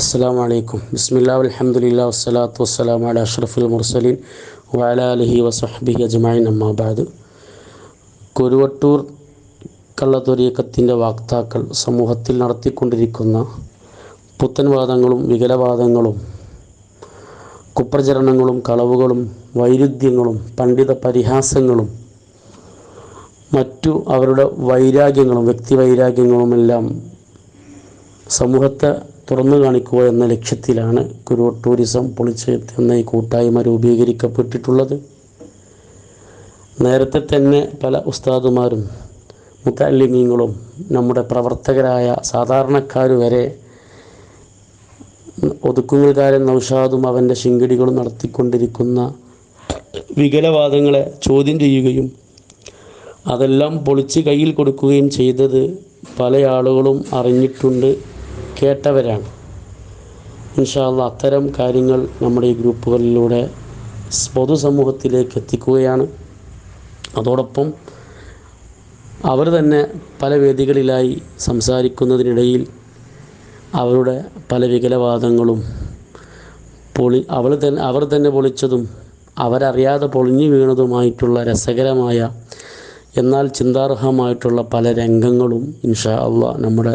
അസ്സാം വലൈക്കും ബിസ്മില്ലാ അലഹമുല്ല വസ്സലാത്തു വസ്സലാം അല അഷ്റഫുൽ മുർസലീൻ വാല അലഹി വസഹബി അജ്മായിൻ അമ്മാബാദ് കുരുവട്ടൂർ കള്ളത്തൊരീക്കത്തിന്റെ വാക്താക്കൾ സമൂഹത്തിൽ നടത്തിക്കൊണ്ടിരിക്കുന്ന പുത്തൻവാദങ്ങളും വികലവാദങ്ങളും കുപ്രചരണങ്ങളും കളവുകളും വൈരുദ്ധ്യങ്ങളും പണ്ഡിത പരിഹാസങ്ങളും മറ്റു അവരുടെ വൈരാഗ്യങ്ങളും വ്യക്തി വൈരാഗ്യങ്ങളുമെല്ലാം സമൂഹത്തെ തുറന്നു കാണിക്കുക എന്ന ലക്ഷ്യത്തിലാണ് കുരു ടൂറിസം പൊളിച്ചെഴുത്ത് എന്ന ഈ കൂട്ടായ്മ രൂപീകരിക്കപ്പെട്ടിട്ടുള്ളത്. നേരത്തെ തന്നെ പല ഉസ്താദുമാരും മുത്തല്ലിമീങ്ങളും നമ്മുടെ പ്രവർത്തകരായ സാധാരണക്കാർ വരെ ഒതുക്കുങ്ങൾക്കാരൻ നൗഷാദും അവന്റെ ശിങ്കിടികളും നടത്തിക്കൊണ്ടിരിക്കുന്ന വികലവാദങ്ങളെ ചോദ്യം ചെയ്യുകയും അതെല്ലാം പൊളിച്ച് കയ്യിൽ കൊടുക്കുകയും ചെയ്തത് പല ആളുകളും അറിഞ്ഞിട്ടുണ്ട്. കേട്ടവരാണ്. ഇൻഷാല്ല അത്തരം കാര്യങ്ങൾ നമ്മുടെ ഈ ഗ്രൂപ്പുകളിലൂടെ പൊതുസമൂഹത്തിലേക്ക് എത്തിക്കുകയാണ്. അതോടൊപ്പം അവർ തന്നെ പല വേദികളിലായി സംസാരിക്കുന്നതിനിടയിൽ അവരുടെ പല വികലവാദങ്ങളും പൊളി അവൾ തന്നെ അവർ തന്നെ പൊളിച്ചതും അവരറിയാതെ പൊളിഞ്ഞു വീണതുമായിട്ടുള്ള രസകരമായ എന്നാൽ ചിന്താർഹമായിട്ടുള്ള പല രംഗങ്ങളും ഇൻഷാ അള്ളാഹ് നമ്മുടെ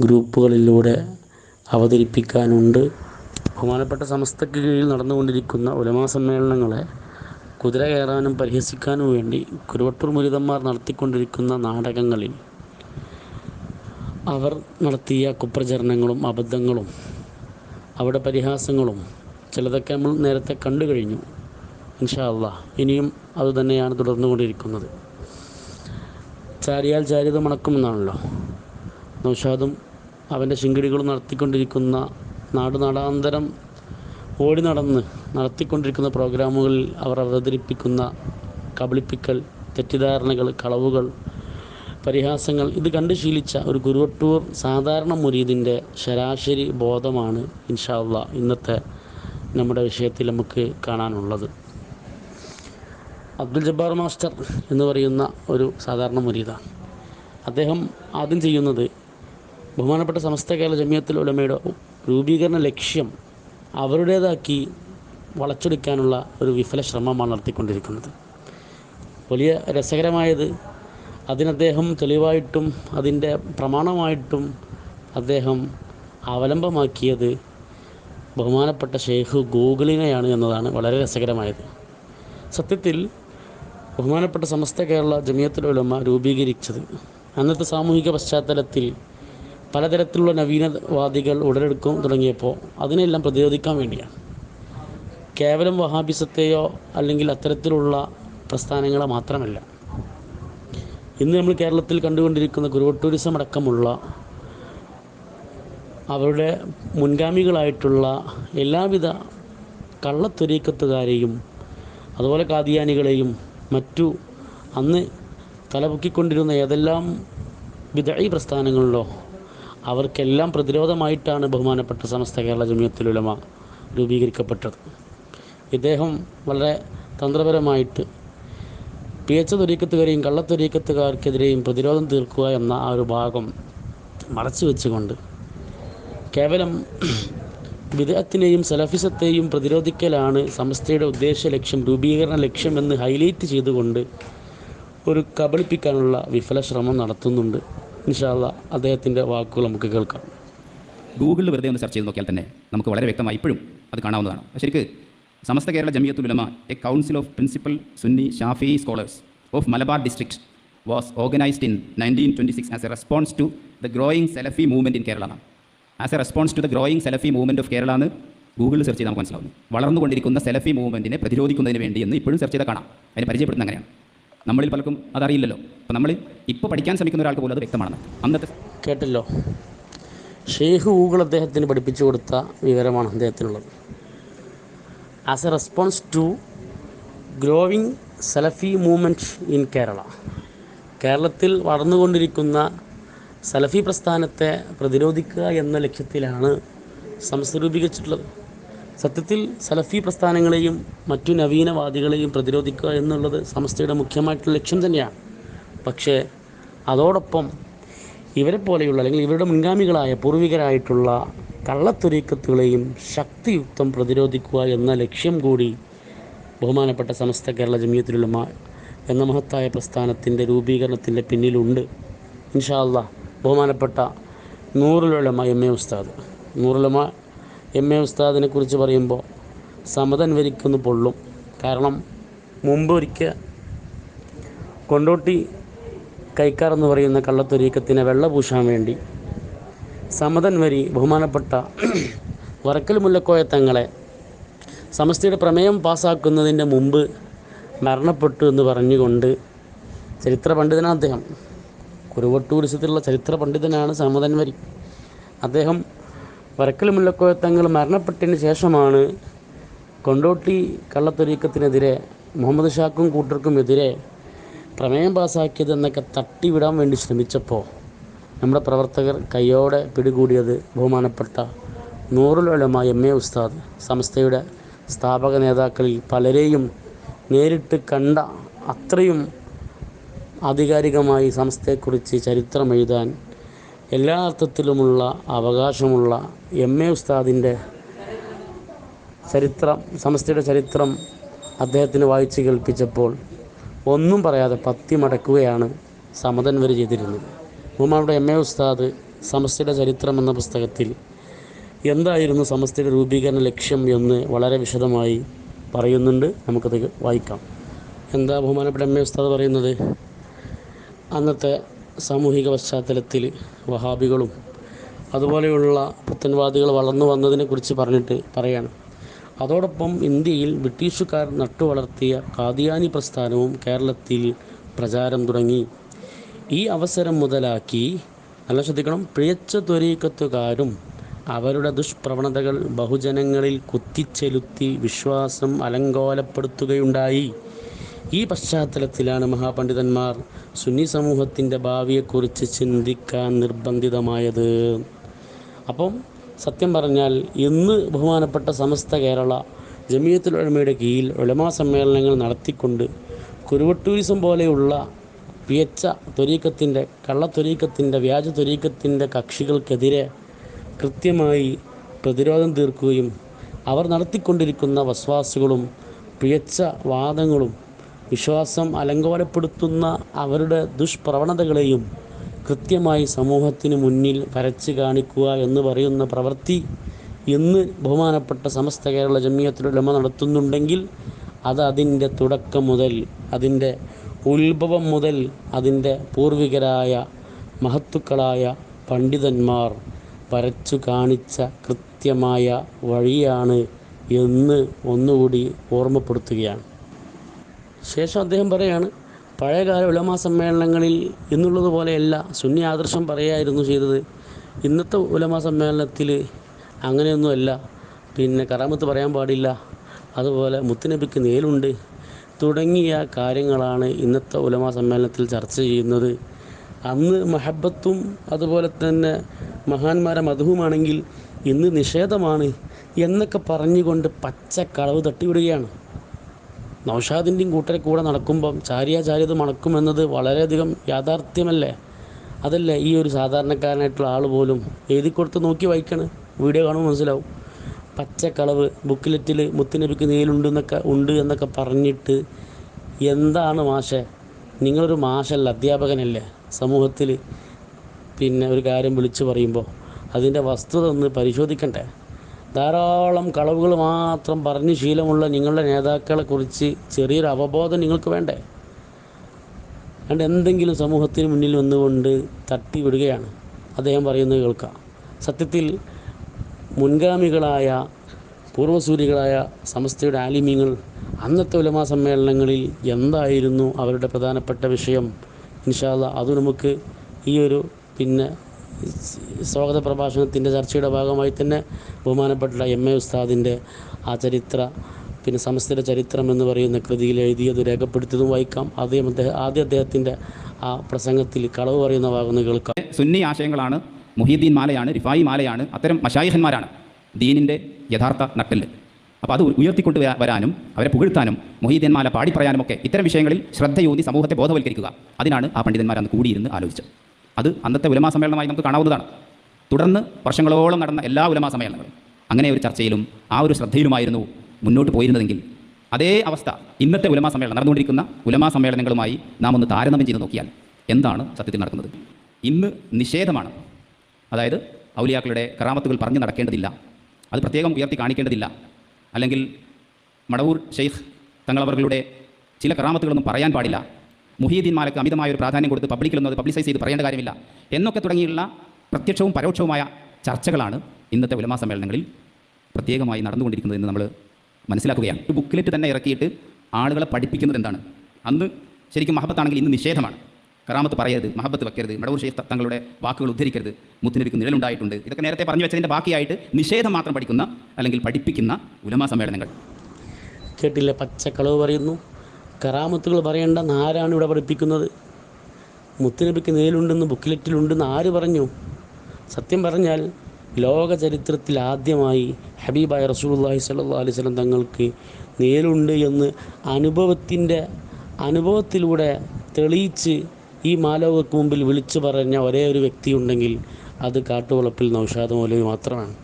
ഗ്രൂപ്പുകളിലൂടെ അവതരിപ്പിക്കാനുണ്ട്. ബഹുമാനപ്പെട്ട സമസ്തക്ക് കീഴിൽ നടന്നുകൊണ്ടിരിക്കുന്ന ഉലമാ സമ്മേളനങ്ങളെ കുതിര കയറാനും പരിഹസിക്കാനും വേണ്ടി കുരുവട്ടൂർ മുരിതന്മാർ നടത്തിക്കൊണ്ടിരിക്കുന്ന നാടകങ്ങളിൽ അവർ നടത്തിയ കുപ്രചരണങ്ങളും അബദ്ധങ്ങളും അവിടെ പരിഹാസങ്ങളും ചിലതൊക്കെ നമ്മൾ നേരത്തെ കണ്ടു കഴിഞ്ഞു. ഇൻഷാ അള്ളാ ഇനിയും അതുതന്നെയാണ് തുടർന്നുകൊണ്ടിരിക്കുന്നത്. ചാരിയാൽ ചാരിത മണക്കുമെന്നാണല്ലോ നൗഷാദും അവന്റെ ശിങ്കിടികളും നടത്തിക്കൊണ്ടിരിക്കുന്ന നാട് നാടാന്തരം ഓടി നടന്ന് നടത്തിക്കൊണ്ടിരിക്കുന്ന പ്രോഗ്രാമുകളിൽ അവർ അവതരിപ്പിക്കുന്ന കബളിപ്പിക്കൽ തെറ്റിദ്ധാരണകൾ കളവുകൾ പരിഹാസങ്ങൾ ഇത് കണ്ട് ശീലിച്ച ഒരു ഗുരുവട്ടൂർ സാധാരണ മുരീദിന്റെ ശരാശരി ബോധമാണ് ഇൻഷാല്ല ഇന്നത്തെ നമ്മുടെ വിഷയത്തിൽ നമുക്ക് കാണാനുള്ളത്. അബ്ദുൽ ജബ്ബാർ മാസ്റ്റർ എന്ന് പറയുന്ന ഒരു സാധാരണ മുരീദാണ്. അദ്ദേഹം ആദ്യം ചെയ്യുന്നത് ബഹുമാനപ്പെട്ട സമസ്ത കേരള ജമിയത്തിൽ ഉലമയുടെ രൂപീകരണ ലക്ഷ്യം അവരുടേതാക്കി വളച്ചെടുക്കാനുള്ള ഒരു വിഫല ശ്രമമാണ് നടത്തിക്കൊണ്ടിരിക്കുന്നത്. വലിയ രസകരമായത് അതിനദ്ദേഹം തെളിവായിട്ടും അതിന്റെ പ്രമാണമായിട്ടും അദ്ദേഹം അവലംബമാക്കിയത് ബഹുമാനപ്പെട്ട ഷെയ്ഖ് ഗൂഗിളിനെയാണ് എന്നതാണ് വളരെ രസകരമായത്. സത്യത്തിൽ ബഹുമാനപ്പെട്ട സമസ്ത കേരള ജമിയത്തുൽ ഉലമ രൂപീകരിച്ചത് അന്നത്തെ സാമൂഹിക പശ്ചാത്തലത്തിൽ പലതരത്തിലുള്ള നവീനവാദികൾ ഉടലെടുക്കും തുടങ്ങിയപ്പോൾ അതിനെല്ലാം പ്രതിരോധിക്കാൻ വേണ്ടിയാണ്. കേവലം വഹാബിസത്തെയോ അല്ലെങ്കിൽ അത്തരത്തിലുള്ള പ്രസ്ഥാനങ്ങളെ മാത്രമല്ല. ഇന്ന് നമ്മൾ കേരളത്തിൽ കണ്ടുകൊണ്ടിരിക്കുന്ന ഗുരുവ ടൂറിസം അടക്കമുള്ള അവരുടെ മുൻഗാമികളായിട്ടുള്ള എല്ലാവിധ കള്ളത്തൊരീക്കത്തുകാരെയും അതുപോലെ കാദിയാനികളെയും മറ്റു അന്ന് തലപൊക്കിക്കൊണ്ടിരുന്ന ഏതെല്ലാം വിദഴി പ്രസ്ഥാനങ്ങളിലോ അവർക്കെല്ലാം പ്രതിരോധമായിട്ടാണ് ബഹുമാനപ്പെട്ട സമസ്ത കേരള ജമിയത്തുലുലമ രൂപീകരിക്കപ്പെട്ടത്. ഇദ്ദേഹം വളരെ തന്ത്രപരമായിട്ട് പിയച്ച തൊരീക്കത്തുകാരെയും കള്ളത്തൊരീക്കത്തുകാർക്കെതിരെയും പ്രതിരോധം തീർക്കുക എന്ന ആ ഒരു ഭാഗം മറച്ചു വെച്ചുകൊണ്ട് കേവലം വിദേഹത്തിനെയും സലഫിസത്തെയും പ്രതിരോധിക്കലാണ് സമസ്തയുടെ ഉദ്ദേശ ലക്ഷ്യം രൂപീകരണ ലക്ഷ്യം എന്ന് ഹൈലൈറ്റ് ചെയ്തുകൊണ്ട് ഒരു കബളിപ്പിക്കാനുള്ള വിഫല ശ്രമം നടത്തുന്നുണ്ട്. ഇൻഷാല്ല അദ്ദേഹത്തിന്റെ വാക്കുകൾ നമുക്ക് കേൾക്കാം. ഗൂഗിളിൽ വെറുതെ ഒന്ന് സെർച്ച് ചെയ്ത് നോക്കിയാൽ തന്നെ നമുക്ക് വളരെ വ്യക്തമായി ഇപ്പോഴും അത് കാണാവുന്നതാണ്. ശരിക്ക് Samastha Kerala Jamiyyathul Ulama a council of principal Sunni Shafi scholars of Malabar district was organised in nineteen twenty six as a response to the growing Salafi movement in Kerala as a response to the growing Salafi movement of Kerala എന്ന് ഗൂഗിളിൽ search ചെയ്താൽ നമുക്ക് മനസ്സിലാവുന്നു. വളർന്നുകൊണ്ടിരിക്കുന്ന സെലഫി മൂവ്മെന്റിനെ പ്രതിരോധിക്കുന്നതിന് വേണ്ടി എന്ന് ഇപ്പോഴും search ചെയ്താൽ കാണാം. അതിനെ പരിചയപ്പെടുത്തുന്ന അങ്ങനെയാണ്. നമ്മളിൽ പലർക്കും അതറിയില്ലല്ലോ. അപ്പം നമ്മൾ ഇപ്പോൾ പഠിക്കാൻ ശ്രമിക്കുന്ന ഒരാൾക്ക് പോലും അത് വ്യക്തമാണ് അന്നത്തെ കേട്ടല്ലോ. ഷെയ്ഖ് ഗൂഗിൾ അദ്ദേഹത്തിന് പഠിപ്പിച്ചു കൊടുത്ത വിവരമാണ് അദ്ദേഹത്തിനുള്ളത്. As a response to growing Salafi movement in Kerala കേരളത്തിൽ വളർന്നുകൊണ്ടിരിക്കുന്ന സലഫി പ്രസ്ഥാനത്തെ പ്രതിരോധിക്കുക എന്ന ലക്ഷ്യത്തിലാണ് സംസ്ഥ രൂപീകരിച്ചിട്ടുള്ളത്. സത്യത്തിൽ സലഫി പ്രസ്ഥാനങ്ങളെയും മറ്റു നവീനവാദികളെയും പ്രതിരോധിക്കുക എന്നുള്ളത് സമസ്തയുടെ മുഖ്യമായിട്ടുള്ള ലക്ഷ്യം തന്നെയാണ്. പക്ഷേ അതോടൊപ്പം ഇവരെ പോലെയുള്ള അല്ലെങ്കിൽ ഇവരുടെ മുൻഗാമികളായ പൂർവികരായിട്ടുള്ള കള്ളത്തുരീക്കത്തുകളെയും ശക്തിയുക്തം പ്രതിരോധിക്കുക എന്ന ലക്ഷ്യം കൂടി ബഹുമാനപ്പെട്ട സമസ്ത കേരള ജമിയത്തുലുലമ എന്ന മഹത്തായ പ്രസ്ഥാനത്തിന്റെ രൂപീകരണത്തിന്റെ പിന്നിലുണ്ട്. ഇൻഷാ അള്ളാഹ് ബഹുമാനപ്പെട്ട നൂറിലുള്ള എം എ ഉസ്താദ്. നൂറുലമ എം എ ഉസ്താദിനെ കുറിച്ച് പറയുമ്പോൾ സമതൻ വരിക്കൊന്ന് പൊള്ളും. കാരണം മുമ്പ് ഒരിക്കൽ കൊണ്ടോട്ടി കൈക്കാർ എന്ന് പറയുന്ന കള്ളത്തൊരീക്കത്തിനെ വെള്ളപൂശാൻ വേണ്ടി സമതൻ വരി ബഹുമാനപ്പെട്ട വറക്കൽ മുല്ലക്കോയ തങ്ങളെ സമസ്തയുടെ പ്രമേയം പാസ്സാക്കുന്നതിന്റെ മുമ്പ് മരണപ്പെട്ടു എന്ന് പറഞ്ഞുകൊണ്ട് ചരിത്ര പണ്ഡിതനാണ് അദ്ദേഹം. കുരുവട്ടൂരിസത്തിലുള്ള ചരിത്ര പണ്ഡിതനാണ് സമതൻ വരി. അദ്ദേഹം വരക്കൽ മുല്ലക്കോയ തങ്ങൾ മരണപ്പെട്ടതിന് ശേഷമാണ് കൊണ്ടോട്ടി കള്ളത്തൊരീക്കത്തിനെതിരെ മുഹമ്മദ് ഷാക്കും കൂട്ടർക്കുമെതിരെ പ്രമേയം പ്രമേയം പാസ്സാക്കിയതെന്നൊക്കെ തട്ടിവിടാൻ വേണ്ടി ശ്രമിച്ചപ്പോൾ നമ്മുടെ പ്രവർത്തകർ കയ്യോടെ പിടികൂടിയത് ബഹുമാനപ്പെട്ട നൂറിലോലമായ എം എ ഉസ്താദ് സംസ്ഥയുടെ സ്ഥാപക നേതാക്കളിൽ പലരെയും നേരിട്ട് കണ്ട അത്രയും ആധികാരികമായി സംസ്ഥയെക്കുറിച്ച് ചരിത്രം എഴുതാൻ എല്ലാ അർത്ഥത്തിലുമുള്ള അവകാശമുള്ള എം എ ഉസ്താദിന്റെ ചരിത്രം സമസ്തയുടെ ചരിത്രം അദ്ദേഹത്തിന് വായിച്ച് കേൾപ്പിച്ചപ്പോൾ ഒന്നും പറയാതെ പത്തി മടക്കുകയാണ് സമതൻ വരെ ചെയ്തിരുന്നത്. ബഹുമാനുടെ എം എ ഉസ്താദ് സമസ്തയുടെ ചരിത്രം എന്ന പുസ്തകത്തിൽ എന്തായിരുന്നു സമസ്തയുടെ രൂപീകരണ ലക്ഷ്യം എന്ന് വളരെ വിശദമായി പറയുന്നുണ്ട്. നമുക്കത് വായിക്കാം. എന്താ ബഹുമാനപ്പെട്ട എം എ ഉസ്താദ് പറയുന്നത്? അന്നത്തെ സാമൂഹിക പശ്ചാത്തലത്തിൽ വഹാബികളും അതുപോലെയുള്ള പുത്തൻവാദികൾ വളർന്നു വന്നതിനെക്കുറിച്ച് പറഞ്ഞിട്ട് പറയാണ്. അതോടൊപ്പം ഇന്ത്യയിൽ ബ്രിട്ടീഷുകാർ നട്ടുവളർത്തിയ കാദിയാനി പ്രസ്ഥാനവും കേരളത്തിൽ പ്രചാരം തുടങ്ങി. ഈ അവസരം മുതലാക്കി നല്ല ശ്രദ്ധിക്കണം പിഴച്ച ത്വരീക്കത്തുകാരും അവരുടെ ദുഷ്പ്രവണതകൾ ബഹുജനങ്ങളിൽ കുത്തിച്ചെലുത്തി വിശ്വാസം അലങ്കോലപ്പെടുത്തുകയുണ്ടായി. ഈ പശ്ചാത്തലത്തിലാണ് മഹാപണ്ഡിതന്മാർ സുന്നി സമൂഹത്തിന്റെ ഭാവിയെക്കുറിച്ച് ചിന്തിക്കാൻ നിർബന്ധിതമായത്. അപ്പം സത്യം പറഞ്ഞാൽ ഇന്ന് ബഹുമാനപ്പെട്ട സമസ്ത കേരള ജമിയത്തുൽ ഉലമയുടെ കീഴിൽ ഉലമാ സമ്മേളനങ്ങൾ നടത്തിക്കൊണ്ട് കുരുവട്ടൂരിസം പോലെയുള്ള പിയച്ച ത്വരീക്കത്തിന്റെ കള്ളത്തൊരീക്കത്തിന്റെ വ്യാജ ത്വരീക്കത്തിന്റെ കക്ഷികൾക്കെതിരെ കൃത്യമായി പ്രതിരോധം തീർക്കുകയും അവർ നടത്തിക്കൊണ്ടിരിക്കുന്ന വസ്വാസുകളും പിയച്ച വാദങ്ങളും വിശ്വാസം അലങ്കോലപ്പെടുത്തുന്ന അവരുടെ ദുഷ്പ്രവണതകളെയും കൃത്യമായി സമൂഹത്തിന് മുന്നിൽ വരച്ച് കാണിക്കുക എന്ന് പറയുന്ന പ്രവൃത്തി ഇന്ന് ബഹുമാനപ്പെട്ട സമസ്ത കേരള ജമിയത്തിലുലമ നടത്തുന്നുണ്ടെങ്കിൽ അത് അതിന്റെ തുടക്കം മുതൽ അതിന്റെ ഉത്ഭവം മുതൽ അതിന്റെ പൂർവികരായ മഹത്തുക്കളായ പണ്ഡിതന്മാർ വരച്ചു കാണിച്ച കൃത്യമായ വഴിയാണ് എന്ന് ഒന്നുകൂടി ഓർമ്മപ്പെടുത്തുകയാണ്. ശേഷം അദ്ദേഹം പറയാണ് പഴയകാല ഉലമാ സമ്മേളനങ്ങളിൽ ഇന്നുള്ളതുപോലെയല്ല സുന്നി ആദർശം പറയായിരുന്നു ചെയ്തത്. ഇന്നത്തെ ഉലമാ സമ്മേളനത്തിൽ അങ്ങനെയൊന്നുമല്ല. പിന്നെ കറാമത്ത് പറയാൻ പാടില്ല. അതുപോലെ മുത്തുനബിക്ക് നേലുണ്ട് തുടങ്ങിയ കാര്യങ്ങളാണ് ഇന്നത്തെ ഉലമാ സമ്മേളനത്തിൽ ചർച്ച ചെയ്യുന്നത്. അന്ന് മഹബത്തും അതുപോലെ തന്നെ മഹാന്മാരെ മധുവുമാണെങ്കിൽ ഇന്ന് നിഷേധമാണ് എന്നൊക്കെ പറഞ്ഞുകൊണ്ട് പച്ച കളവ് തട്ടിവിടുകയാണ്. നൗഷാദിന്റെയും കൂട്ടരെ കൂടെ നടക്കുമ്പം ചാരിയാചാര്യത് മണക്കുമെന്നത് വളരെയധികം യാഥാർത്ഥ്യമല്ലേ? അതല്ലേ ഈ ഒരു സാധാരണക്കാരനായിട്ടുള്ള ആൾ പോലും എഴുതി കൊടുത്ത് നോക്കി വായിക്കാണ്? വീഡിയോ കാണുമ്പോൾ മനസ്സിലാവും. പച്ചക്കളവ് ബുക്കിലെറ്റിൽ മുത്തുനബിക്ക് നീലുണ്ട് എന്നൊക്കെ ഉണ്ട് എന്നൊക്കെ പറഞ്ഞിട്ട് എന്താണ് മാഷെ? നിങ്ങളൊരു മാഷല്ല അധ്യാപകനല്ലേ സമൂഹത്തിൽ പിന്നെ ഒരു കാര്യം വിളിച്ചു പറയുമ്പോൾ അതിന്റെ വസ്തുത ഒന്ന് പരിശോധിക്കണ്ടേ? ധാരാളം കളവുകൾ മാത്രം പറഞ്ഞ് ശീലമുള്ള നിങ്ങളുടെ നേതാക്കളെ കുറിച്ച് ചെറിയൊരു അവബോധം നിങ്ങൾക്ക് വേണ്ടേ? അണ്ട് എന്തെങ്കിലും സമൂഹത്തിന് മുന്നിൽ വന്നുകൊണ്ട് തട്ടി വിടുകയാണ് അദ്ദേഹം പറയുന്നത് കേൾക്കാം. സത്യത്തിൽ മുൻഗാമികളായ പൂർവസൂരികളായ സമസ്തയുടെ ആലിമ്യങ്ങൾ അന്നത്തെ ഉലമാ സമ്മേളനങ്ങളിൽ എന്തായിരുന്നു അവരുടെ പ്രധാനപ്പെട്ട വിഷയം? ഇൻഷാല്ല അത് നമുക്ക് ഈ ഒരു പിന്നെ സ്വാഗത പ്രഭാഷണത്തിന്റെ ചർച്ചയുടെ ഭാഗമായി തന്നെ ബഹുമാനപ്പെട്ട എം എ ഉസ്താദിന്റെ ആ ചരിത്ര പിന്നെ സമസ്തയുടെ ചരിത്രം എന്ന് പറയുന്ന കൃതിയിൽ എഴുതിയത് രേഖപ്പെടുത്തിയതും വായിക്കാം. ആദ്യം അദ്ദേഹം ആദ്യ അദ്ദേഹത്തിന്റെ ആ പ്രസംഗത്തിൽ കളവ് പറയുന്ന ഭാഗം കേൾക്കാം. സുന്നി ആശയങ്ങളാണ് മുഹീദ്ദീൻ മാലയാണ് റിഫായി മാലയാണ് അത്തരം മഷായിഹന്മാരാണ് ദീനിന്റെ യഥാർത്ഥ നട്ടൽ അപ്പോൾ അത് ഉയർത്തിക്കൊണ്ട് വരാനും അവരെ പുകഴ്ത്താനും മൊഹീദ്ദീൻ മാല പാടിപ്പറയാനും ഒക്കെ ഇത്തരം വിഷയങ്ങളിൽ ശ്രദ്ധയൂന്നി സമൂഹത്തെ ബോധവൽക്കരിക്കുക. അതിനാണ് ആ പണ്ഡിതന്മാരന്ന് കൂടിയിരുന്ന് ആലോചിച്ചത്. അത് അന്നത്തെ ഉലമാ സമ്മേളനമായി നമുക്ക് കാണാവുന്നതാണ്. തുടർന്ന് വർഷങ്ങളോളം നടന്ന എല്ലാ ഉലമാ സമ്മേളനങ്ങളും അങ്ങനെ ഒരു ചർച്ചയിലും ആ ഒരു ശ്രദ്ധയിലുമായിരുന്നു മുന്നോട്ട് പോയിരുന്നതെങ്കിൽ. അതേ അവസ്ഥ ഇന്നത്തെ ഉലമാ സമ്മേളനം നടന്നുകൊണ്ടിരിക്കുന്ന ഉലമാ സമ്മേളനങ്ങളുമായി നാം ഒന്ന് താരതമ്യം ചെയ്ത് നോക്കിയാൽ എന്താണ് സത്യത്തിൽ നടക്കുന്നത്? ഇന്ന് നിഷേധമാണ്. അതായത് ഔലിയാക്കളുടെ കറാമത്തുകൾ പറഞ്ഞു നടക്കേണ്ടതില്ല. അത് പ്രത്യേകം ഉയർത്തി കാണിക്കേണ്ടതില്ല. അല്ലെങ്കിൽ മടവൂർ ഷെയ്ഖ് തങ്ങളവരുടെ ചില കറാമത്തുകളൊന്നും പറയാൻ പാടില്ല. മുഹീദ്ദീൻ മാലക്ക് അമിതമായ ഒരു പ്രാധാന്യം കൊടുത്ത് പബ്ലിക്കിലൊന്നും അത് പബ്ലിസൈസ് ചെയ്ത് പറയേണ്ട കാര്യമില്ല. എന്നൊക്കെ തുടങ്ങിയുള്ള പ്രത്യക്ഷവും പരോക്ഷവുമായ ചർച്ചകളാണ് ഇന്നത്തെ ഉലമാ സമ്മേളനങ്ങളിൽ പ്രത്യേകമായി നടന്നുകൊണ്ടിരിക്കുന്നത് എന്ന് നമ്മൾ മനസ്സിലാക്കുകയാണ്. ഒരു ബുക്കിലെറ്റ് തന്നെ ഇറക്കിയിട്ട് ആളുകളെ പഠിപ്പിക്കുന്നത് എന്താണ്? അന്ന് ശരിക്കും മഹബത്താണെങ്കിൽ ഇന്ന് നിഷേധമാണ്. കറാമത്ത് പറയരുത് മഹബത്ത് വെക്കരുത് മടവൂർ ഷെയ്ഖ് തങ്ങളുടെ വാക്കുകൾ ഉദ്ധരിക്കരുത് മുത്തിനൊരുക്ക് നിഴലുണ്ടായിട്ടുണ്ട്. ഇതൊക്കെ നേരത്തെ പറഞ്ഞു വെച്ചതിന്റെ ബാക്കിയായിട്ട് നിഷേധം മാത്രം പഠിക്കുന്ന അല്ലെങ്കിൽ പഠിപ്പിക്കുന്ന ഉലമാ സമ്മേളനങ്ങൾ. കേട്ടില്ല? പച്ചക്കളവ് പറയുന്നു. കറാമത്തുകൾ പറയേണ്ടെന്ന് ആരാണ് ഇവിടെ പഠിപ്പിക്കുന്നത്. മുത്തുനബിക്ക് നേലുണ്ടെന്ന് ബുക്കിലെറ്റിലുണ്ടെന്ന് ആര് പറഞ്ഞു? സത്യം പറഞ്ഞാൽ ലോക ചരിത്രത്തിൽ ആദ്യമായി ഹബീബായ റസൂലുള്ളാഹി സ്വല്ലല്ലാഹു അലൈഹി വസല്ലം തങ്ങൾക്ക് നേലുണ്ട് എന്ന് അനുഭവത്തിന്റെ അനുഭവത്തിലൂടെ തെളിയിച്ച് ഈ മാലോകക്ക് മുമ്പിൽ വിളിച്ചു പറഞ്ഞ ഒരേ ഒരു വ്യക്തിയുണ്ടെങ്കിൽ അത് കാട്ടുവളപ്പിൽ നൗഷാദ് മൗലവി മാത്രമാണ്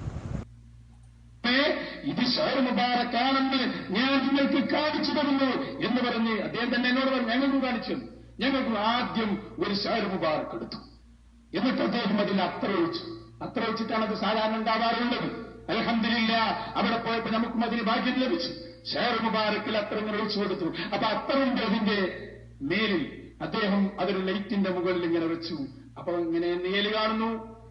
ഇത് ഷഹർ മുബാറക്കാണെന്ന് ഞാൻ നിങ്ങൾക്ക് കാണിച്ചു തരുന്നു എന്ന് പറഞ്ഞ് അദ്ദേഹം തന്നെ എന്നോട് പറഞ്ഞു ഞങ്ങൾക്ക് കാണിച്ചു തന്നു. ഞങ്ങൾക്ക് ആദ്യം ഒരു ഷഹർ മുബാറക്ക് എടുത്തു. എന്നിട്ട് അദ്ദേഹം അതിൽ അത്ര ഒഴിച്ചു അത്ര ഒഴിച്ചിട്ടാണ് അത് സാധാരണ ഉണ്ടാവാറുള്ളത്. അലഹമില്ല അവിടെ പോയപ്പോ നമുക്കും അതിന് ഭാഗ്യം ലഭിച്ചു. ഷെയർ മുബാറക്കിൽ അത്ര ഇങ്ങനെ ഒഴിച്ചു കൊടുത്തു. അപ്പൊ അത്രയുണ്ട് അതിന്റെ മേലിൽ. അദ്ദേഹം അതൊരു ലൈറ്റിന്റെ മുകളിൽ ഇങ്ങനെ വെച്ചു. അപ്പൊ ഇങ്ങനെ നേൽ കാണുന്നു.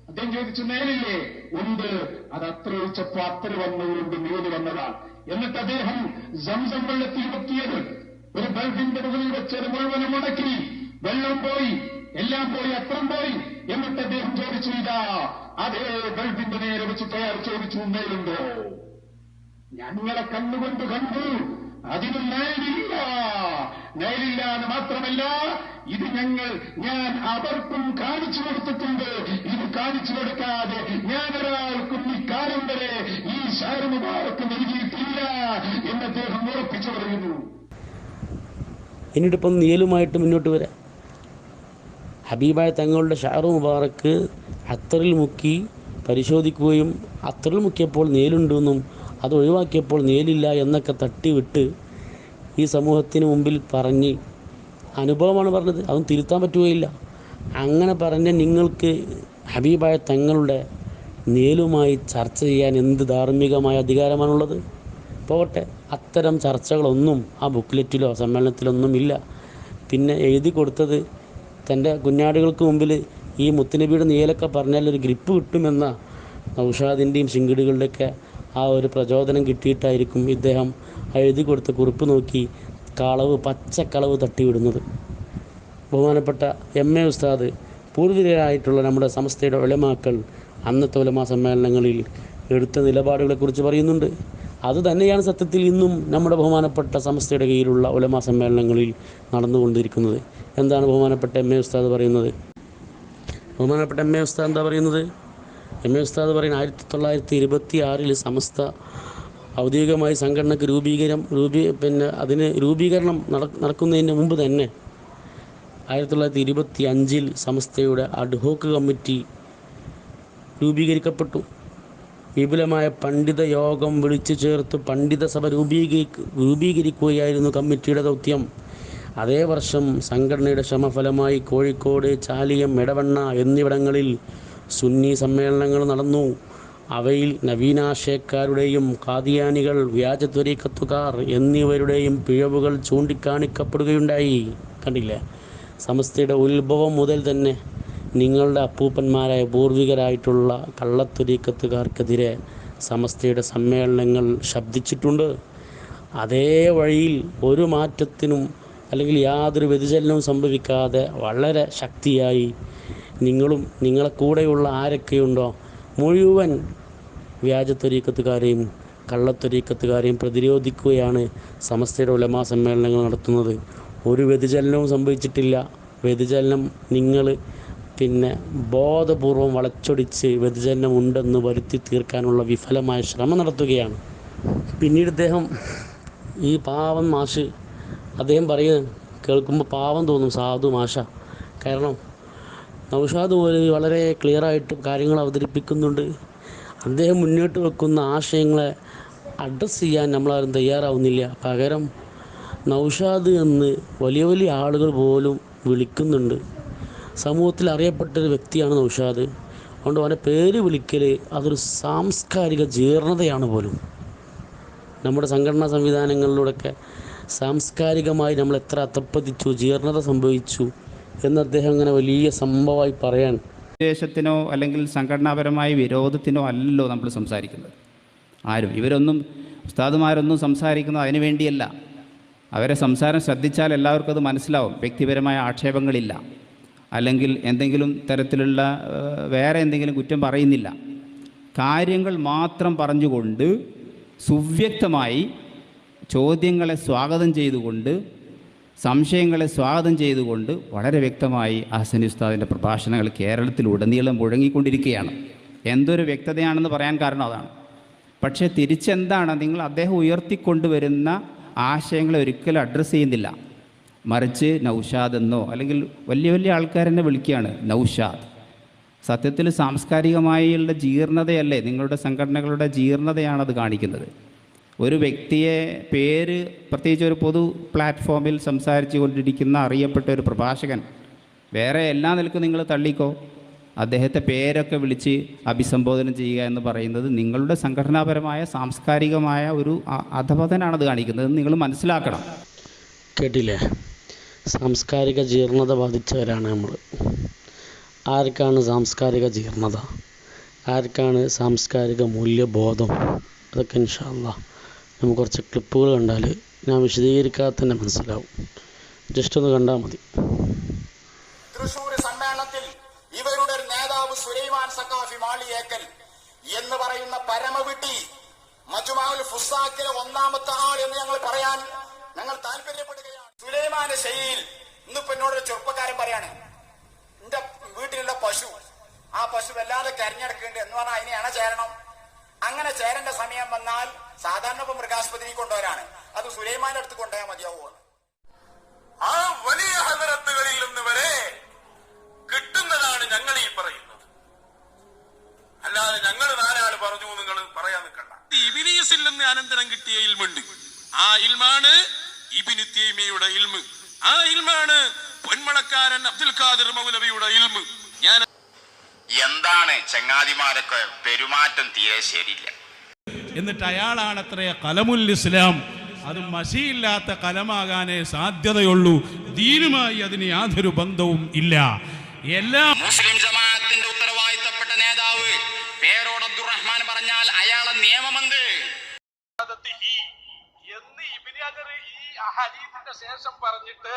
അദ്ദേഹം ചോദിച്ചു നേലില്ലേ ഉണ്ട്. അത് അത്ര ഒഴിച്ചപ്പോ അത്ര വന്നവരുണ്ട് നേൽ വന്നതാണ്. എന്നിട്ട് അദ്ദേഹം സംസം വെള്ളത്തിൽ വെക്കിയത് ഒരു ബൾബിന്റെ മുകളിൽ വെച്ചത് മുഴുവനും മുടക്കി. വെള്ളം പോയി എല്ലാം പോയി അത്രം പോയി എന്നിട്ട് അദ്ദേഹം ചോദിച്ചു ഇതാ അതേ ബൾബിന്റെ നേരെ വെച്ചിട്ട് അയാൾ ചോദിച്ചു മേലുണ്ടോ ഞങ്ങളെ കണ്ണുകൊണ്ട് കണ്ടു. അതിന് നയലില്ല നയലില്ല എന്ന് മാത്രമല്ല ഇത് ഞങ്ങൾ ഞാൻ അവർക്കും കാണിച്ചു കൊടുത്തിട്ടുണ്ട്. ഇത് കാണിച്ചു കൊടുക്കാതെ ഞാൻ ഒരാൾക്കും ഇക്കാലം കാലം വരെ ഈ ശാരമുബാർക്ക് നൽകിയിട്ടില്ല എന്ന് അദ്ദേഹം ഉറപ്പിച്ചു പറയുന്നു. എന്നിട്ടിപ്പം നീലുമായിട്ട് മുന്നോട്ട് വരാം. ഹബീബായ തങ്ങളുടെ ഷാറു മുബാറക്ക് അത്തറിൽ മുക്കി പരിശോധിക്കുകയും അത്തറിൽ മുക്കിയപ്പോൾ നേലുണ്ടെന്നും അത് ഒഴിവാക്കിയപ്പോൾ നേലില്ല എന്നൊക്കെ തട്ടിവിട്ട് ഈ സമൂഹത്തിന് മുമ്പിൽ പറഞ്ഞ് അനുഭവമാണ് പറഞ്ഞത്. അതും തിരുത്താൻ പറ്റുകയില്ല. അങ്ങനെ പറഞ്ഞ നിങ്ങൾക്ക് ഹബീബായ തങ്ങളുടെ നേലുമായി ചർച്ച ചെയ്യാൻ എന്ത് ധാർമ്മികമായ അധികാരമാണുള്ളത്? പോകട്ടെ. അത്തരം ചർച്ചകളൊന്നും ആ ബുക്ക്ലെറ്റിലോ സമ്മേളനത്തിലൊന്നും ഇല്ല. പിന്നെ എഴുതി കൊടുത്തത് തന്റെ കുഞ്ഞാടുകൾക്ക് മുമ്പിൽ ഈ മുത്തുനബിയുടെ നീലൊക്കെ പറഞ്ഞാൽ ഒരു ഗ്രിപ്പ് കിട്ടുമെന്ന നൗഷാദിന്റെയും ശിങ്കിടികളുടെയൊക്കെ ആ ഒരു പ്രചോദനം കിട്ടിയിട്ടായിരിക്കും ഇദ്ദേഹം എഴുതി കൊടുത്ത കുറിപ്പ് നോക്കി കളവ് പച്ചക്കളവ് തട്ടിവിടുന്നത്. ബഹുമാനപ്പെട്ട എം എ ഉസ്താദ് പൂർവികരായിട്ടുള്ള നമ്മുടെ സംസ്ഥയുടെ ഒലമാക്കൾ അന്നത്തെ ഒലമാ സമ്മേളനങ്ങളിൽ എടുത്ത നിലപാടുകളെക്കുറിച്ച് പറയുന്നുണ്ട്. അത് തന്നെയാണ് സത്യത്തിൽ ഇന്നും നമ്മുടെ ബഹുമാനപ്പെട്ട സംസ്ഥയുടെ കീഴിലുള്ള ഉലമാ സമ്മേളനങ്ങളിൽ നടന്നുകൊണ്ടിരിക്കുന്നത്. എന്താണ് ബഹുമാനപ്പെട്ട എം എ ഉസ്താദ് പറയുന്നത്? ബഹുമാനപ്പെട്ട എം എ ഉസ്താദ് എന്താ പറയുന്നത്? എം എ ഉസ്താദ് പറയുന്നത് ആയിരത്തി തൊള്ളായിരത്തി ഇരുപത്തി ആറിൽ സമസ്ത ഔദ്യോഗികമായി സംഘടനയ്ക്ക് രൂപീകരണം രൂപീ പിന്നെ അതിന് രൂപീകരണം നട നടക്കുന്നതിന് മുമ്പ് തന്നെ ആയിരത്തി തൊള്ളായിരത്തി ഇരുപത്തി അഞ്ചിൽ സംസ്ഥയുടെ അഡ്ഹോക്ക് കമ്മിറ്റി രൂപീകരിക്കപ്പെട്ടു. വിപുലമായ പണ്ഡിത യോഗം വിളിച്ചു ചേർത്ത് പണ്ഡിത സഭ രൂപീകരി രൂപീകരിക്കുകയായിരുന്നു കമ്മിറ്റിയുടെ ദൗത്യം. അതേ വർഷം സംഘടനയുടെ ശ്രമഫലമായി കോഴിക്കോട് ചാലിയം എടവണ്ണ എന്നിവിടങ്ങളിൽ സുന്നി സമ്മേളനങ്ങൾ നടന്നു. അവയിൽ നവീനാശയക്കാരുടെയും കാദിയാനികൾ വ്യാജത്വരീക്കത്തുകാർ എന്നിവരുടെയും പിഴവുകൾ ചൂണ്ടിക്കാണിക്കപ്പെടുകയുണ്ടായി. കണ്ടില്ലേ? സമസ്തയുടെ ഉത്ഭവം മുതൽ തന്നെ. നിങ്ങളുടെ അപ്പൂപ്പന്മാരായ പൂർവികരായിട്ടുള്ള കള്ളത്തൊരീക്കത്തുകാർക്കെതിരെ സമസ്തയുടെ സമ്മേളനങ്ങൾ ശബ്ദിച്ചിട്ടുണ്ട്. അതേ വഴിയിൽ ഒരു മാറ്റത്തിനും അല്ലെങ്കിൽ യാതൊരു വ്യതിചലനവും സംഭവിക്കാതെ വളരെ ശക്തിയായി നിങ്ങളും നിങ്ങളെ കൂടെയുള്ള ആരൊക്കെയുണ്ടോ മുഴുവൻ വ്യാജത്തൊരീക്കത്തുകാരെയും കള്ളത്തൊരീക്കത്തുകാരെയും പ്രതിരോധിക്കുകയാണ് സമസ്തയുടെ ഉലമാ സമ്മേളനങ്ങൾ നടത്തുന്നത്. ഒരു വ്യതിചലനവും സംഭവിച്ചിട്ടില്ല. വ്യതിചലനം നിങ്ങൾ പിന്നെ ബോധപൂർവം വളച്ചൊടിച്ച് വ്യതിചലനം ഉണ്ടെന്ന് വരുത്തി തീർക്കാനുള്ള വിഫലമായ ശ്രമം നടത്തുകയാണ്. പിന്നീട് ഇദ്ദേഹം ഈ പാവം മാഷ് അദ്ദേഹം പറയുക കേൾക്കുമ്പോൾ പാവം തോന്നും സാധു മാഷ. കാരണം നൗഷാദ് പോലെ വളരെ ക്ലിയറായിട്ട് കാര്യങ്ങൾ അവതരിപ്പിക്കുന്നുണ്ട്. അദ്ദേഹം മുന്നോട്ട് വെക്കുന്ന ആശയങ്ങളെ അഡ്രസ്സ് ചെയ്യാൻ നമ്മളാരും തയ്യാറാവുന്നില്ല. പകരം നൗഷാദ് എന്ന് വലിയ വലിയ ആളുകൾ പോലും വിളിക്കുന്നുണ്ട്. സമൂഹത്തിൽ അറിയപ്പെട്ട ഒരു വ്യക്തിയാണ് നൗഷാദ്. അതുകൊണ്ട് അവന്റെ പേര് വിളിക്കൽ അതൊരു സാംസ്കാരിക ജീർണതയാണ് പോലും. നമ്മുടെ സംഘടനാ സംവിധാനങ്ങളിലൂടെയൊക്കെ സാംസ്കാരികമായി നമ്മൾ എത്ര അത്തപ്പതിച്ചു ജീർണത സംഭവിച്ചു എന്ന് അദ്ദേഹം അങ്ങനെ വലിയ സംഭവമായി പറയാൻ ദേശത്തിനോ അല്ലെങ്കിൽ സംഘടനാപരമായ വിരോധത്തിനോ അല്ലല്ലോ നമ്മൾ സംസാരിക്കുന്നത്. ആരും ഇവരൊന്നും ഉസ്താദുമാരൊന്നും സംസാരിക്കുന്നത് അതിനു വേണ്ടിയല്ല. അവരെ സംസാരം ശ്രദ്ധിച്ചാൽ എല്ലാവർക്കും അത് മനസ്സിലാവും. വ്യക്തിപരമായ ആക്ഷേപങ്ങളില്ല. അല്ലെങ്കിൽ എന്തെങ്കിലും തരത്തിലുള്ള വേറെ എന്തെങ്കിലും കുറ്റം പറയുന്നില്ല. കാര്യങ്ങൾ മാത്രം പറഞ്ഞുകൊണ്ട് സുവ്യക്തമായി ചോദ്യങ്ങളെ സ്വാഗതം ചെയ്തുകൊണ്ട് സംശയങ്ങളെ സ്വാഗതം ചെയ്തുകൊണ്ട് വളരെ വ്യക്തമായി അഹസനി ഉസ്താദിന്റെ പ്രഭാഷണങ്ങൾ കേരളത്തിലുടനീളം മുഴങ്ങിക്കൊണ്ടിരിക്കുകയാണ്. എന്തൊരു വ്യക്തതയാണെന്ന് പറയാൻ കാരണം അതാണ്. പക്ഷേ തിരിച്ചെന്താണ്? നിങ്ങൾ അദ്ദേഹം ഉയർത്തിക്കൊണ്ടുവരുന്ന ആശയങ്ങളെ ഒരിക്കലും അഡ്രസ്സ് ചെയ്യുന്നില്ല. മറിച്ച് നൗഷാദ് എന്നോ അല്ലെങ്കിൽ വലിയ വലിയ ആൾക്കാരെന്നെ വിളിക്കുകയാണ് നൗഷാദ്. സത്യത്തിൽ സാംസ്കാരികമായുള്ള ജീർണതയല്ലേ നിങ്ങളുടെ സംഘടനകളുടെ ജീർണതയാണത് കാണിക്കുന്നത്. ഒരു വ്യക്തിയെ പേര് പ്രത്യേകിച്ച് ഒരു പൊതു പ്ലാറ്റ്ഫോമിൽ സംസാരിച്ചു കൊണ്ടിരിക്കുന്ന അറിയപ്പെട്ട ഒരു പ്രഭാഷകൻ വേറെ എല്ലാ നിലക്കും നിങ്ങൾ തള്ളിക്കോ? അദ്ദേഹത്തെ പേരൊക്കെ വിളിച്ച് അഭിസംബോധന ചെയ്യുക എന്ന് പറയുന്നത് നിങ്ങളുടെ സംഘടനാപരമായ സാംസ്കാരികമായ ഒരു അധപതനാണത് കാണിക്കുന്നത്. നിങ്ങൾ മനസ്സിലാക്കണം. കേട്ടില്ലേ? സാംസ്കാരിക ജീർണത ബാധിച്ചവരാണ് നമ്മൾ ആർക്കാണ് സാംസ്കാരിക ജീർണത? ആർക്കാണ് സാംസ്കാരിക മൂല്യബോധം? അതൊക്കെ ഇൻഷാല്ല നമുക്ക് കുറച്ച് ക്ലിപ്പുകൾ കണ്ടാൽ ഞാൻ വിശദീകരിക്കാതെ തന്നെ മനസ്സിലാവും. ജസ്റ്റ് ഒന്ന് കണ്ടാൽ മതി. തൃശൂർ സമ്മേളനത്തിൽ ഇവരുടെ നേതാവ് സുലൈമാൻ സക്കാഫി മാളിയേക്കൽ എന്ന് പറയുന്ന പരമവിട്ടി മജുമാവുൽ ഫുസാക്കിലെ ഒന്നാമത്തെ ആൾ എന്ന് ഞങ്ങൾ പറയാൻ ഞങ്ങൾ താല്പര്യപ്പെടുകയാണ്. സുലൈമാന്റെ ശൈലിയിൽ ഇന്നിപ്പോ എന്നോടൊരു ചെറുപ്പക്കാരൻ പറയാണ് എന്റെ വീട്ടിലുള്ള പശു ആ പശു വല്ലാതെ കരഞ്ഞെടുക്കുന്നുണ്ട് എന്ന് പറഞ്ഞാൽ അതിനെ അണ ചേരണം? അങ്ങനെ ചേരേണ്ട സമയം വന്നാൽ സാധാരണ ഇപ്പൊ മൃഗാസ്പത്രിയിൽ കൊണ്ടുവരാണ്. അത് സുലൈമാന്റെ അടുത്ത് കൊണ്ടുപോയാൽ മതിയാവുകയാണ് ആ വലിയ ഹദറത്തുകളിൽ നിന്ന് വരെ കിട്ടുന്നതാണ് ഞങ്ങൾ ഈ പറയുന്നത്. അല്ലാതെ ഞങ്ങൾ നാലാൾ പറഞ്ഞു നിങ്ങൾ പറയാൻ നിൽക്കണ്ട. ഇബിലീസിൽ നിന്ന് അനന്തരം കിട്ടിയ ഇൽമുണ്ട്. ആ ഇൽമാണ് ഇബിന് തൈമിയുടെ ഇൽമ്. ആ ഇൽമാണ് പൊന്മളക്കാരൻ അബ്ദുൽ ഖാദിർ മൗലവിയുടെ ഇൽമ്. ഞാൻ എന്താണ് ചങ്ങാതിമാരൊക്കെ പെരുമാറ്റം തീരെ ശരിയില്ല. എന്നിട്ട് അയാളാണത്രേ കലമുൽ ഇസ്ലാം. അത് മസിയില്ലാത്ത കലമാകാനേ സാധ്യതയുള്ളൂ. ദീനുമായി അതിന് യാതൊരു ബന്ധവും ഇല്ല. എല്ലാ മുസ്ലിം ഈ ഹദീസിന്റെ ശേഷം പറഞ്ഞിട്ട്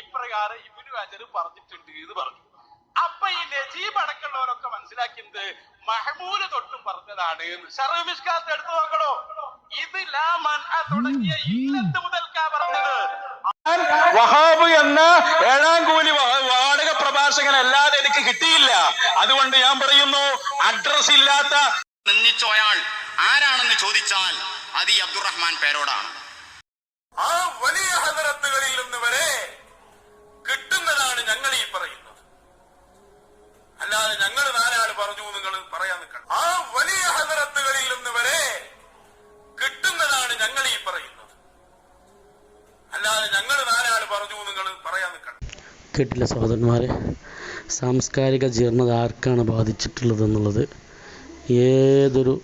ഇപ്രകാരം ഇബ്നു ഹജർ പറഞ്ഞിട്ടുണ്ട് എന്ന് പറഞ്ഞു. അപ്പൊ ഈ നജീബ് അടക്കമുള്ളവരൊക്കെ മനസ്സിലാക്കിയത് മഹമൂൽ തൊട്ടും പറഞ്ഞതാണ് ഷറമിഷ്കാത്ത് എടുത്തു നോക്കണോ? ഇത് തുടങ്ങിയ ഇല്ലത്ത് മുതൽക്കാ പറഞ്ഞത്. വഹാബ് എന്ന ഏഴാം കൂലി വാടക പ്രഭാഷകൻ അല്ലാതെ എനിക്ക് കിട്ടിയില്ല. അതുകൊണ്ട് ഞാൻ പറയുന്നു അഡ്രസ് ഇല്ലാത്ത നിന്ദിച്ചോയാൾ ആരാണെന്ന് ചോദിച്ചാൽ അത് ഈ അബ്ദുറഹ്മാൻ പേരോടാണ്. ആ വലിയ ഹദരത്തുകളിൽ നിന്ന് വരെ കിട്ടുന്നതാണ് ഞങ്ങൾ ഈ പറയുന്നത്. അല്ലാതെ ഞങ്ങൾ നാലാൾ പറഞ്ഞു നിങ്ങൾ പറയാൻ നിൽക്കണം. ആ വലിയ ഹദരത്തുകളിൽ നിന്ന് വരെ കിട്ടുന്നതാണ് ഞങ്ങൾ ഈ പറയുന്നത്. അല്ലാതെ ഞങ്ങൾ നാലാൾ പറഞ്ഞു നിങ്ങൾ പറയാൻ നിൽക്കണം. കേട്ടില്ല സഹോദരന്മാരെ സാംസ്കാരിക ജീർണത ആർക്കാണ് ബാധിച്ചിട്ടുള്ളതെന്നുള്ളത് ഏതൊരു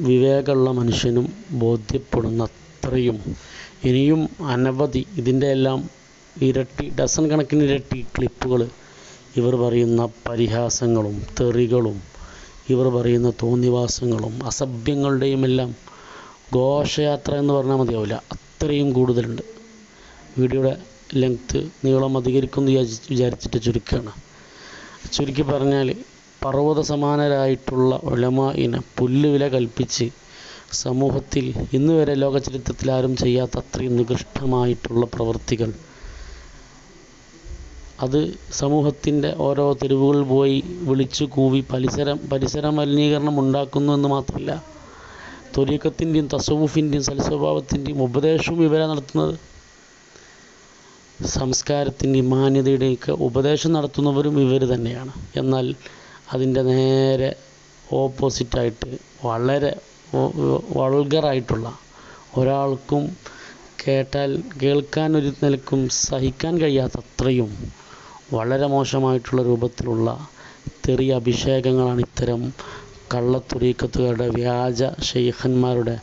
വിവേകമുള്ള മനുഷ്യനും ബോധ്യപ്പെടുന്ന അത്രയും ഇനിയും അനവധി ഇതിന്റെ എല്ലാം ഇരട്ടി ഡസൻ കണക്കിന് ഇരട്ടി ക്ലിപ്പുകൾ ഇവർ പറയുന്ന പരിഹാസങ്ങളും തെറികളും ഇവർ പറയുന്ന തോന്നിവാസങ്ങളും അസഭ്യങ്ങളുടെയും എല്ലാം ഘോഷയാത്ര എന്ന് പറഞ്ഞാൽ മതിയാവില്ല. അത്രയും കൂടുതലുണ്ട്. വീഡിയോയുടെ ലെങ്ത് നീളം അധികരിക്കുമെന്ന് എന്ന് വിചാരിച്ചിട്ട് ചുരുക്കുകയാണ് ചുരുക്കി പറഞ്ഞാൽ പർവത സമാനരായിട്ടുള്ള ഉലമായിനെ പുല്ലുവില കൽപ്പിച്ച് സമൂഹത്തിൽ ഇന്ന് വരെ ലോക ചരിത്രത്തിൽ ആരും ചെയ്യാത്ത അത്രയും നികൃഷ്ടമായിട്ടുള്ള പ്രവൃത്തികൾ അത് സമൂഹത്തിന്റെ ഓരോ തെരുവുകളിൽ പോയി വിളിച്ചു കൂവി പരിസരം പരിസര മലിനീകരണം ഉണ്ടാക്കുന്നു എന്ന് മാത്രമല്ല തൊരീക്കത്തിന്റെയും തസവൂഫിന്റെയും സൽസ്വഭാവത്തിന്റെയും ഉപദേശവും ഇവരെ നടത്തുന്നത്. സംസ്കാരത്തിന്റെ മാന്യതയുടെയൊക്കെ ഉപദേശം നടത്തുന്നവരും ഇവർ തന്നെയാണ്. എന്നാൽ അതിന്റെ നേരെ ഓപ്പോസിറ്റായിട്ട് വളരെ വൾഗറായിട്ടുള്ള ഒരാൾക്കും കേട്ടാൽ കേൾക്കാൻ ഒരു നിലക്കും സഹിക്കാൻ കഴിയാത്തത്രയും വളരെ മോശമായിട്ടുള്ള രൂപത്തിലുള്ള തെറി അഭിഷേകങ്ങളാണ് ഇത്തരം കള്ളത്തുരീക്കത്തുകാരുടെ വ്യാജ ഷെയ്ഖന്മാരുടെ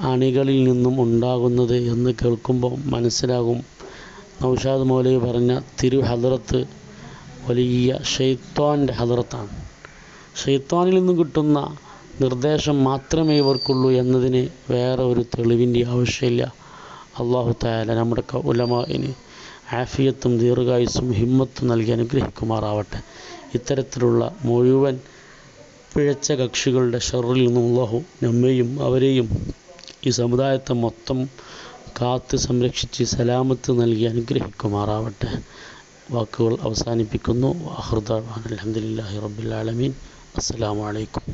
അണികളിൽ നിന്നും ഉണ്ടാകുന്നത് എന്ന് കേൾക്കുമ്പോൾ മനസ്സിലാകും. നൗഷാദ് മൗലവി പറഞ്ഞ തിരു ഹദറത്ത് വലിയ ഷെയ്ത്താന്റെ ഹദർത്താണ് ഷെയ്ത്താനിൽ നിന്നും കിട്ടുന്ന നിർദ്ദേശം മാത്രമേ ഇവർക്കുള്ളൂ എന്നതിന് വേറെ ഒരു തെളിവിന്റെ ആവശ്യമില്ല. അള്ളാഹു തായാല നമ്മുടെ ഉലമാവിന് ആഫിയത്തും ദീർഘായുസ്സും ഹിമ്മത്തും നൽകി അനുഗ്രഹിക്കുമാറാവട്ടെ. ഇത്തരത്തിലുള്ള മുഴുവൻ പിഴച്ച കക്ഷികളുടെ ഷറിൽ നിന്നും അള്ളാഹു നമ്മെയും അവരെയും ഈ സമുദായത്തെ മൊത്തം കാത്ത് സംരക്ഷിച്ച് സലാമത്ത് നൽകി അനുഗ്രഹിക്കുമാറാവട്ടെ. വാക്കുകൾ അവസാനിപ്പിക്കുന്നു അഹൃദാൻ അലഹദില്ലാഹി റബ്ബിൽ ആലമീൻ അസ്സലാമു അലൈക്കും